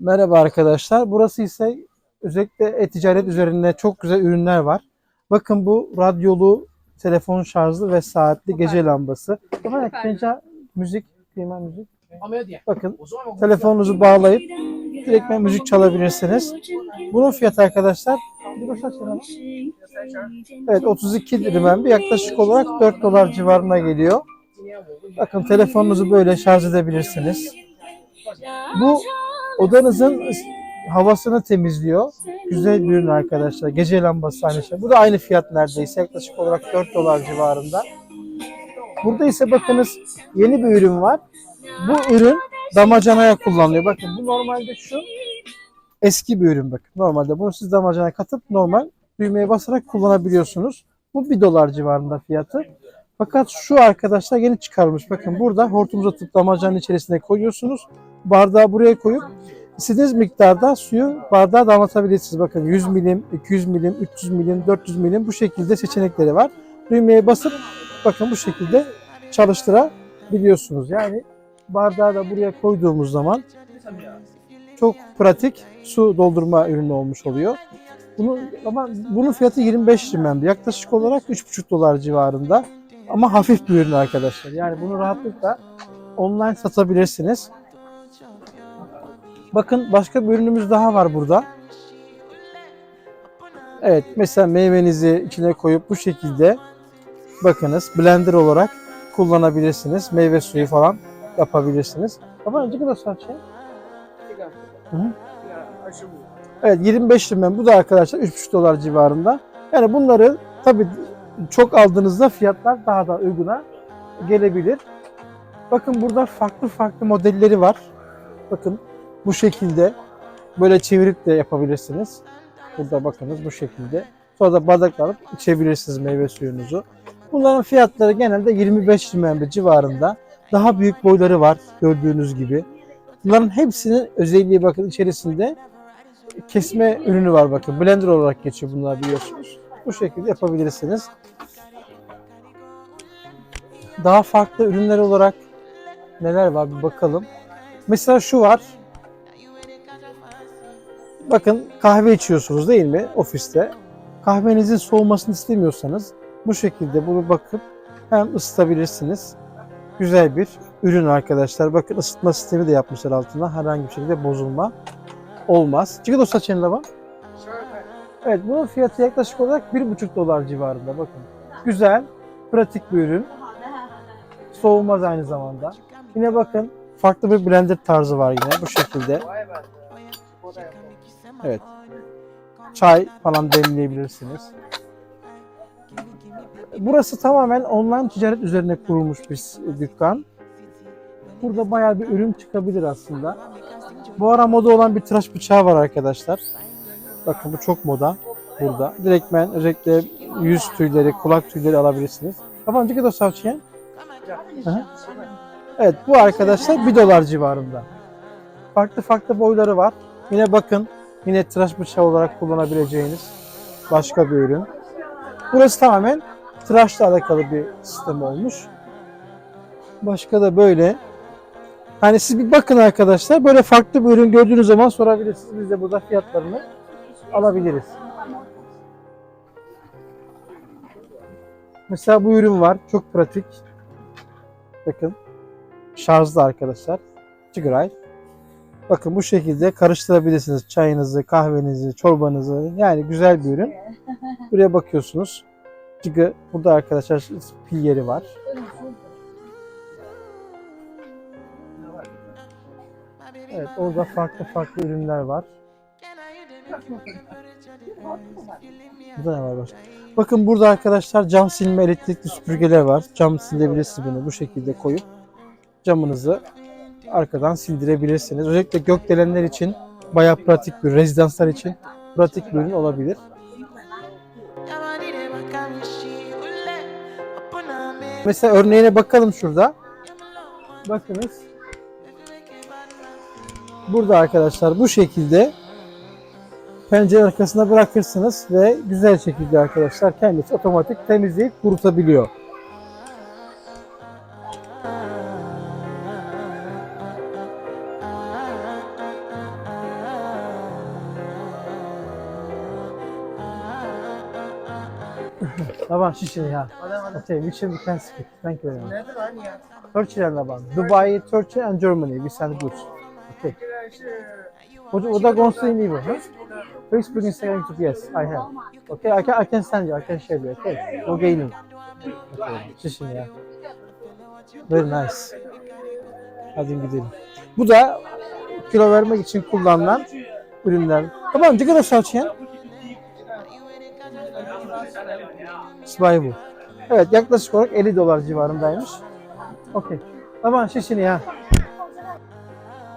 Merhaba arkadaşlar. Burası ise özellikle e-ticaret üzerinde çok güzel ürünler var. Bakın bu radyolu, telefon şarjlı ve saatli gece lambası. Ama ekranca müzik, klima müzik. Bakın telefonunuzu bağlayıp direktmen müzik çalabilirsiniz. Bunun fiyatı arkadaşlar? Evet 32 RMB yaklaşık olarak 4 dolar civarına geliyor. Bakın telefonunuzu böyle şarj edebilirsiniz. Bu odanızın havasını temizliyor. Güzel bir ürün arkadaşlar. Gece lambası aynı şey. Bu da aynı fiyat neredeyse. Yaklaşık olarak 4 dolar civarında. Burada ise bakınız yeni bir ürün var. Bu ürün damacanaya kullanılıyor. Bakın bu normalde şu eski bir ürün bakın. Normalde bunu siz damacanaya katıp normal düğmeye basarak kullanabiliyorsunuz. Bu 1 dolar civarında fiyatı. Fakat şu arkadaşlar yeni çıkarılmış. Bakın burada hortum uzatıp damacanın içerisine koyuyorsunuz. Bardağı buraya koyup istediğiniz miktarda suyu bardağa damlatabilirsiniz. Bakın 100 milim, 200 milim, 300 milim, 400 milim bu şekilde seçenekleri var. Düğmeye basıp bakın bu şekilde çalıştırabiliyorsunuz. Yani bardağı da buraya koyduğumuz zaman çok pratik su doldurma ürünü olmuş oluyor. Bunu, ama bunun fiyatı 25 RMB. Yaklaşık olarak 3,5 dolar civarında. Ama hafif bir ürün arkadaşlar. Yani bunu rahatlıkla online satabilirsiniz. Bakın başka bir ürünümüz daha var burada. Evet mesela meyvenizi içine koyup bu şekilde bakınız blender olarak kullanabilirsiniz. Meyve suyu falan yapabilirsiniz. Ama önce kadar hı. Evet 25 lira bu da arkadaşlar 3,5 dolar civarında. Yani bunları tabi çok aldığınızda fiyatlar daha da uyguna gelebilir. Bakın burada farklı farklı modelleri var. Bakın bu şekilde böyle çevirip de yapabilirsiniz. Burada bakınız bu şekilde. Sonra da bardakla alıp içebilirsiniz meyve suyunuzu. Bunların fiyatları genelde 25 RMB civarında. Daha büyük boyları var gördüğünüz gibi. Bunların hepsinin özelliği bakın içerisinde kesme ürünü var bakın. Blender olarak geçiyor bunlar biliyorsunuz. Bu şekilde yapabilirsiniz. Daha farklı ürünler olarak neler var bir bakalım. Mesela şu var. Bakın kahve içiyorsunuz değil mi ofiste? Kahvenizin soğumasını istemiyorsanız bu şekilde bunu bakıp hem ısıtabilirsiniz. Güzel bir ürün arkadaşlar. Bakın ısıtma sistemi de yapmışlar altına. Herhangi bir şekilde bozulma olmaz. Çıkı dosta çenile bak. Evet bunun fiyatı yaklaşık olarak 1,5 dolar civarında bakın. Güzel, pratik bir ürün. Soğumaz aynı zamanda. Yine bakın farklı bir blender tarzı var yine bu şekilde. Evet. Çay falan demleyebilirsiniz. Burası tamamen online ticaret üzerine kurulmuş bir dükkan. Burada bayağı bir ürün çıkabilir aslında. Bu ara moda olan bir tıraş bıçağı var arkadaşlar. Bakın bu çok moda burada. Direktmen özellikle yüz tüyleri, kulak tüyleri alabilirsiniz. Kapancı kadar savçıya? Evet bu arkadaşlar 1 dolar civarında. Farklı farklı boyları var. Yine bakın yine tıraş bıçağı olarak kullanabileceğiniz başka bir ürün. Burası tamamen tıraşla alakalı bir sistem olmuş. Başka da böyle. Hani siz bir bakın arkadaşlar böyle farklı bir ürün gördüğünüz zaman sorabilirsiniz. Biz de burada fiyatlarını alabiliriz. Mesela bu ürün var. Çok pratik. Bakın. Şarjlı arkadaşlar. Tigray. Bakın bu şekilde karıştırabilirsiniz çayınızı, kahvenizi, çorbanızı. Yani güzel bir ürün. Buraya bakıyorsunuz. Çünkü burada arkadaşlar pil yeri var. Evet orada farklı farklı ürünler var. Burada ne var başka? Bakın burada arkadaşlar cam silme elektrikli süpürgeler var. Cam silebilirsiniz bunu bu şekilde koyup camınızı arkadan sildirebilirsiniz. Özellikle gökdelenler için bayağı pratik bir rezidanslar için pratik bir ürün olabilir. Mesela örneğine bakalım şurada. Bakınız. Burada arkadaşlar bu şekilde pencere arkasına bırakırsınız ve güzel şekilde arkadaşlar kendisi otomatik temizleyip kurutabiliyor. Laban Şişli ya. Okay, which we can skip. Thank you very much. Turkey and Laban. Dubai, Turkey and Germany. We send goods. Okay. What, what are going to in Ivo? Facebook, Instagram, YouTube. Yes, I have. Okay, I can, I can send you. I can share you. Okay. Go gain you. Okay. Şişli ya. Very nice. Hadi gidelim. Bu da kilo vermek için kullanılan ürünler. Tamam, ne kadar salçayan? Sıvayı bu. Evet, yaklaşık olarak 50 dolar civarındaymış. Okey. Tamam, şişini ya.